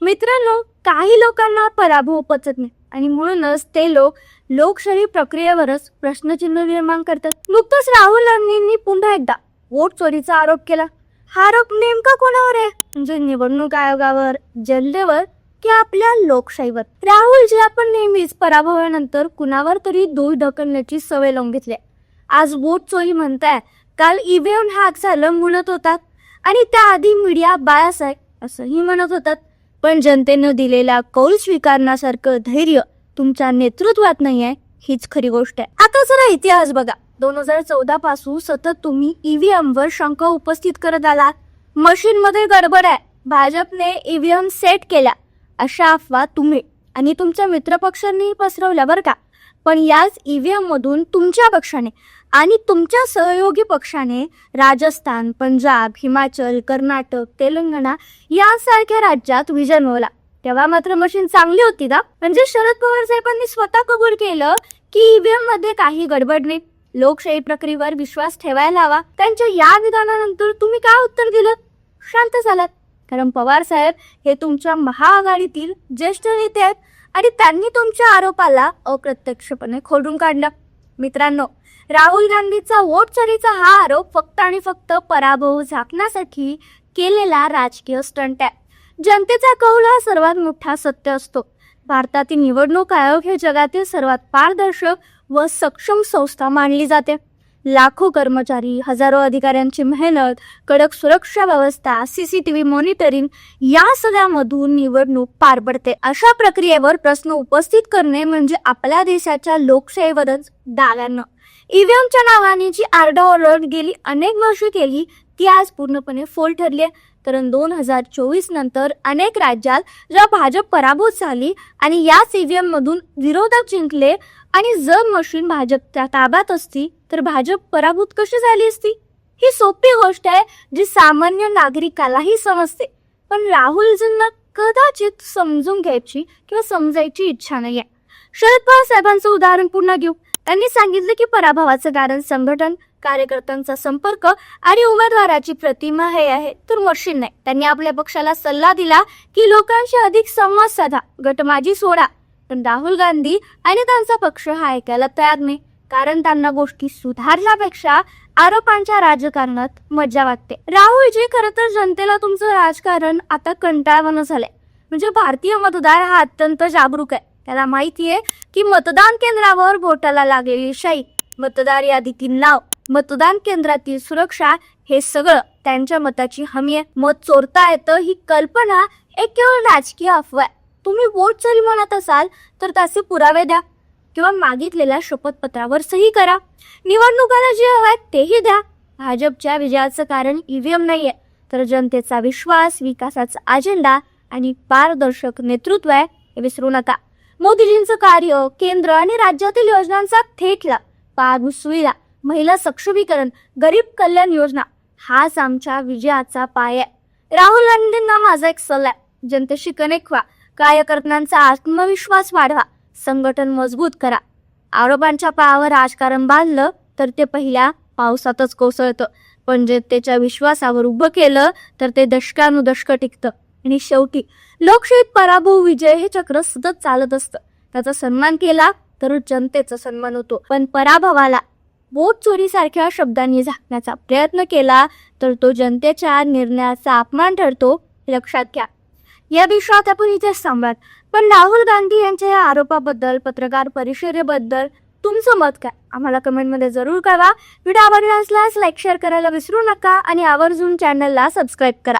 मित्रांनो काही लोकांना पराभव पचत नाही. आणि म्हणूनच ते लोक लोकशाही प्रक्रियेवरच प्रश्नचिन्ह निर्माण करतात. नुकतंच राहुल गांधींनी पुन्हा एकदा वोट चोरीचा आरोप केला. हा आरोप नेमका कोणावर आहे? म्हणजे निवडणूक आयोगावर जनतेवर की आपल्या लोकशाहीवर? राहुलजी आपण नेहमीच पराभवानंतर कुणावर तरी दोष ढकलण्याची सवय लावून घेतली आहे. आज वोट चोरी म्हणताय काल ईव्हीएम हॅक झालं म्हणत होतात. आणि त्याआधी मीडिया बाळासाहेब असंही म्हणत होतात. पण जनतेनं दिलेला कौल स्वीकारण्यासारखं धैर्य तुमच्या नेतृत्वात नाही आहे हीच खरी गोष्ट आहे. आता जरा इतिहास बघा. दोन हजार चौदा पासून सतत तुम्ही ईव्हीएम वर शंका उपस्थित करत आलात. मशीन मध्ये गडबड आहे. भाजपने ईव्हीएम सेट केल्या अशा अफवा तुम्ही आणि तुमच्या मित्रपक्षांनी पसरवल्या बरं का? पण याच ईव्हीएम मधून तुमच्या पक्षाने आणि तुमच्या सहयोगी पक्षाने राजस्थान पंजाब हिमाचल कर्नाटक तेलंगणा यासारख्या राज्यात विजय मिळवला तेव्हा मात्र मशीन चांगली होती ना? म्हणजे शरद पवार साहेबांनी स्वतः कबूल केलं की ईव्हीएममध्ये काही गडबड नाही. लोकशाही प्रक्रियेवर विश्वास ठेवायला हवा. त्यांच्या या विधानानंतर तुम्ही काय उत्तर दिलं? शांत झालात. कारण पवार साहेब हे तुमच्या महाआघाडीतील ज्येष्ठ नेते आहेत आणि त्यांनी तुमच्या आरोपाला अप्रत्यक्षपणे खोडून काढलं. मित्रांनो राहुल गांधीचा वोट चोरीचा हा आरोप फक्त आणि फक्त पराभव झाकण्यासाठी केलेला राजकीय स्टंट आहे. जनतेचा कौल हा सर्वात मोठा सत्य असतो. भारतातील निवडणूक आयोग हे जगातील सर्वात पारदर्शक व सक्षम संस्था मानली जाते. लाखो कर्मचारी हजारो अधिकाऱ्यांची मेहनत कडक सुरक्षा व्यवस्था सीसीटीव्ही मॉनिटरिंग या सगळ्यामधून निवडणूक पार पडते. अशा प्रक्रियेवर प्रश्न उपस्थित करणे म्हणजे आपल्या देशाच्या लोकशाहीवरच डाव्यानं. ईव्हीएमच्या नावाने जी आरडाओरड गेली अनेक वर्षे केली ती आज पूर्णपणे फोल ठरली आहे. कारण दोन हजार चोवीस नंतर अनेक राज्यात जेव्हा भाजप पराभूत झाली आणि याच ईव्हीएम मधून विरोधक जिंकले आणि जर मशीन भाजपच्या ताब्यात असती तर भाजप पराभूत कशी झाली असती? ही सोपी गोष्ट आहे जी सामान्य नागरिकालाही समजते. पण राहुलजींना कदाचित समजून घ्यायची किंवा समजायची इच्छा नाहीये. शरद पवार साहेबांचं उदाहरण पुन्हा घेऊ. त्यांनी सांगितलं की पराभवाचं कारण संघटन कार्यकर्त्यांचा संपर्क आणि उमेदवाराची प्रतिमा हे आहे. तर मशीन नाही. त्यांनी आपल्या पक्षाला सल्ला दिला की लोकांशी अधिक संवाद साधा. गटमाजी सोडा. पण राहुल गांधी आणि त्यांचा पक्ष हा ऐकायला तयार नाही. कारण त्यांना गोष्टी सुधारण्यापेक्षा आरोपांच्या राजकारणात मजा वाटते. राहुलजी खरं तर जनतेला तुमचं राजकारण आता कंटाळवानं झालंय. म्हणजे भारतीय मतदार हा अत्यंत जागरूक आहे. त्याला माहितीये की मतदान केंद्रावर बोटाला लागलेली शाई मतदार यादीतील नाव मतदान केंद्रातील सुरक्षा हे सगळं त्यांच्या मताची हमी आहे. मत चोरता येतं ही कल्पना एक केवळ राजकीय अफवा आहे. तुम्ही वोट जरी म्हणत असाल तर त्याचे पुरावे द्या किंवा मागितलेल्या शपथपत्रावर सही करा. निवडणुकाला जे हवंय तेही द्या. भाजपच्या विजयाचं कारण ईव्हीएम नाहीये तर जनतेचा विश्वास विकासाचा अजेंडा आणि पारदर्शक नेतृत्व आहे हे विसरू नका. मोदीजींचं कार्य केंद्र आणि राज्यातील योजनांचा थेट लाभ पायाभूत सुविधा महिला सक्षमीकरण गरीब कल्याण योजना हाच आमच्या विजयाचा पाया. आहे राहुल गांधींना माझा एक सल्ला जनतेशी कनेक्ट व्हा कार्यकर्त्यांचा आत्मविश्वास वाढवा संघटन मजबूत करा. आरोपांच्या पायावर राजकारण बांधलं तर ते पहिल्या पावसातच कोसळतं. पण जनतेच्या विश्वासावर उभं केलं तर ते दशकानुदशक टिकतं. आणि शेवटी लोकशाहीत पराभव विजय हे चक्र सतत चालत असतं. त्याचा सन्मान केला तर जनतेचा सन्मान होतो. पण पराभवाला बोट चोरीसारख्या शब्दांनी झाकण्याचा प्रयत्न केला तर तो जनतेच्या निर्णयाचा अपमान ठरतो. लक्षात घ्या. या विषयात आपण इथेच थांबलात पण राहुल गांधी यांच्या या आरोपाबद्दल पत्रकार परिषदेबद्दल तुमचं मत काय? आम्हाला कमेंटमध्ये जरूर कळवा. व्हिडिओ आवडला असल्यास लाईक शेअर करायला विसरू नका आणि आवर्जून चॅनलला सबस्क्राईब करा.